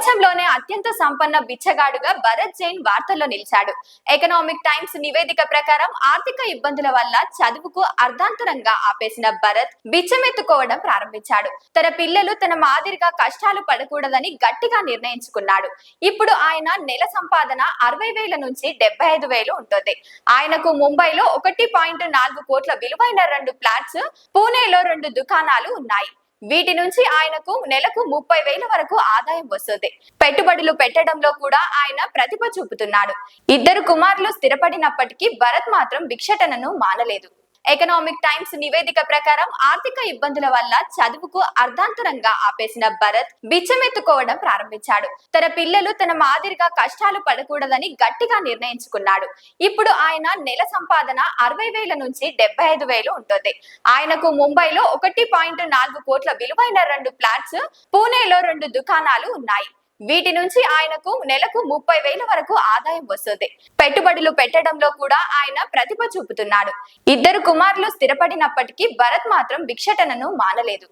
ప్రపంచంలోనే అత్యంత సంపన్న బిచ్చగాడుగా భరత్ జైన్ వార్తల్లో నిలిచాడు. ఎకనామిక్ టైమ్స్ నివేదిక ప్రకారం ఆర్థిక ఇబ్బందుల వల్ల చదువుకు అర్ధాంతరంగా ఆపేసిన భరత్ బిచ్చమెత్తుకోవడం ప్రారంభించాడు. తన పిల్లలు తన మాదిరిగా కష్టాలు పడకూడదని గట్టిగా నిర్ణయించుకున్నాడు. ఇప్పుడు ఆయన నెల సంపాదన అరవై వేల నుంచి డెబ్బై ఐదు వేలు ఉంటుంది. ఆయనకు ముంబైలో ఒకటి పాయింట్ నాలుగు కోట్ల విలువైన రెండు ఫ్లాట్స్ పూణేలో రెండు దుకాణాలు ఉన్నాయి. వీటి నుంచి ఆయనకు నెలకు ముప్పై వేల వరకు ఆదాయం వస్తుంది. పెట్టుబడులు పెట్టడంలో కూడా ఆయన ప్రతిభ చూపుతున్నాడు. ఇద్దరు కుమారులు స్థిరపడినప్పటికీ భరత్ మాత్రం భిక్షటనను మానలేదు. ఎకనామిక్ టైమ్స్ నివేదిక ప్రకారం ఆర్థిక ఇబ్బందుల వల్ల చదువుకు అర్ధాంతరంగా ఆపేసిన భరత్ బిచ్చమెత్తుకోవడం ప్రారంభించాడు. తన పిల్లలు తన మాదిరిగా కష్టాలు పడకూడదని గట్టిగా నిర్ణయించుకున్నాడు. ఇప్పుడు ఆయన నెల సంపాదన అరవై వేల నుంచి డెబ్బై ఐదు వేలు ఉంటుంది. ఆయనకు ముంబైలో ఒకటి పాయింట్ నాలుగు కోట్ల విలువైన రెండు ఫ్లాట్స్ పూణేలో రెండు దుకాణాలు ఉన్నాయి. వీటి నుంచి ఆయనకు నెలకు ముప్పై వేల వరకు ఆదాయం వస్తుంది. పెట్టుబడులు పెట్టడంలో కూడా ఆయన ప్రతిభ చూపుతున్నాడు. ఇద్దరు కుమారులు స్థిరపడినప్పటికీ భరత్ మాత్రం భిక్షటనను మానలేదు.